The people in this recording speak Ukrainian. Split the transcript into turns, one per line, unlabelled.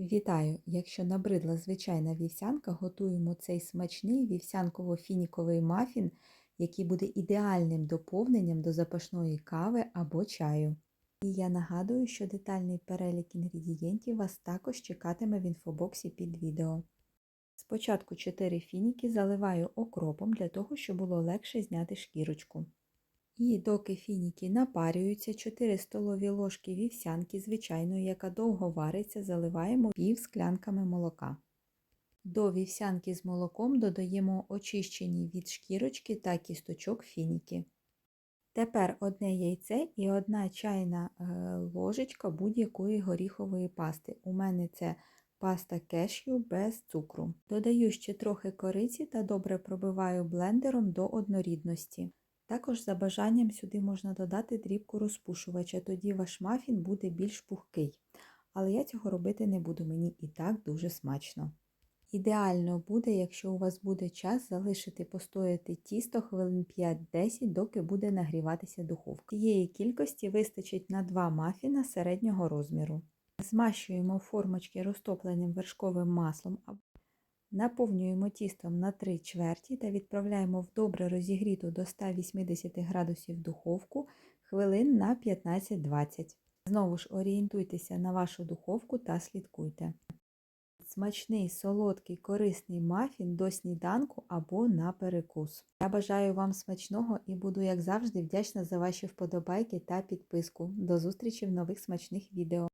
Вітаю! Якщо набридла звичайна вівсянка, готуємо цей смачний вівсянково-фініковий мафін, який буде ідеальним доповненням до запашної кави або чаю. І я нагадую, що детальний перелік інгредієнтів вас також чекатиме в інфобоксі під відео. Спочатку 4 фініки заливаю окропом для того, щоб було легше зняти шкірочку. І доки фініки напарюються, 4 столові ложки вівсянки звичайної, яка довго вариться, заливаємо пів склянками молока. До вівсянки з молоком додаємо очищені від шкірочки та кісточок фініки. Тепер одне яйце і одна чайна ложечка будь-якої горіхової пасти. У мене це паста кешю без цукру. Додаю ще трохи кориці та добре пробиваю блендером до однорідності. Також за бажанням сюди можна додати дрібку розпушувача, тоді ваш мафін буде більш пухкий. Але я цього робити не буду, мені і так дуже смачно. Ідеально буде, якщо у вас буде час залишити постояти тісто хвилин 5-10, доки буде нагріватися духовка. Цієї кількості вистачить на 2 мафіна середнього розміру. Змащуємо формочки розтопленим вершковим маслом, наповнюємо тістом на 3 чверті та відправляємо в добре розігріту до 180 градусів духовку хвилин на 15-20. Знову ж орієнтуйтеся на вашу духовку та слідкуйте. Смачний, солодкий, корисний мафін до сніданку або на перекус. Я бажаю вам смачного і буду, як завжди, вдячна за ваші вподобайки та підписку. До зустрічі в нових смачних відео.